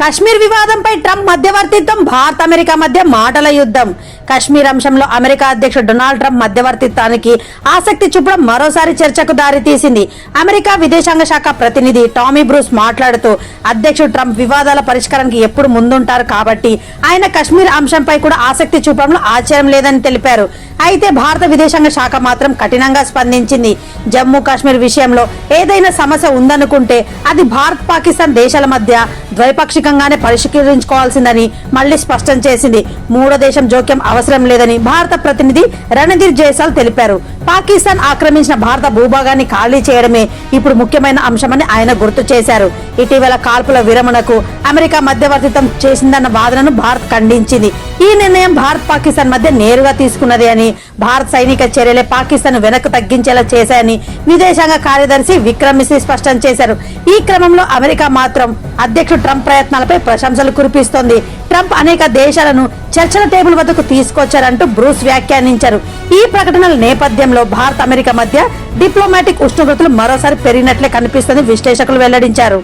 కశ్మీర్ వివాదంపై ట్రంప్ మధ్యవర్తిత్వం భారత్ అమెరికా మధ్య మాటల యుద్ధం. కశ్మీర్ అంశంలో అమెరికా అధ్యక్షుడు డొనాల్డ్ ట్రంప్ మధ్యవర్తిత్వానికి ఆసక్తి చూపడం మరోసారి చర్చకు దారితీసింది. అమెరికా విదేశాంగ శాఖ ప్రతినిధి టామీ బ్రూస్ మాట్లాడుతూ అధ్యక్షుడు ట్రంప్ వివాదాల పరిష్కారానికి ఎప్పుడు ముందుంటారు కాబట్టి ఆయన కశ్మీర్ అంశంపై కూడా ఆసక్తి చూపడంలో ఆశ్చర్యం లేదని తెలిపారు. అయితే భారత విదేశాంగ శాఖ మాత్రం కఠినంగా స్పందించింది. జమ్మూ కాశ్మీర్ విషయంలో ఏదైనా సమస్య ఉందనుకుంటే అది భారత్ పాకిస్తాన్ దేశాల మధ్య ద్వైపాక్షికంగానే పరిష్కరించుకోవాల్సిందని మళ్ళీ స్పష్టం చేసింది. మూడో దేశం జోక్యం అవసరం లేదని భారత ప్రతినిధి రణధీర్ జైసాల్ తెలిపారు. పాకిస్తాన్ ఆక్రమించిన భారత భూభాగాన్ని ఖాళీ చేయడమే ఇప్పుడు ముఖ్యమైన అంశమని ఆయన గుర్తు చేశారు. ఇటీవల కాల్పుల విరమణకు అమెరికా మధ్యవర్తిత్వం చేసిందన్న వాదనను భారత్ ఖండించింది. ఈ నిర్ణయం భారత్ పాకిస్తాన్ మధ్య నేరుగా తీసుకున్నది అని భారత్ సైనిక చర్యలే పాకిస్తాన్ వెనక్కు తగ్గించేలా చేశాయని విదేశాంగ కార్యదర్శి విక్రమ్ మిశ్రీ స్పష్టం చేశారు. ఈ క్రమంలో అమెరికా మాత్రం అధ్యక్షుడు ట్రంప్ ప్రయత్నాలపై ప్రశంసలు కురిపిస్తోంది. ట్రంప్ అనేక దేశాలను చర్చల టేబుల్ వద్దకు తీసుకొచ్చారంటూ బ్రూస్ వ్యాఖ్యానించారు. ఈ ప్రకటనల నేపథ్యంలో భారత్ అమెరికా మధ్య డిప్లొమాటిక్ ఉష్ణోగ్రతలు మరోసారి పెరిగినట్లే కనిపిస్తుంది విశ్లేషకులు వెల్లడించారు.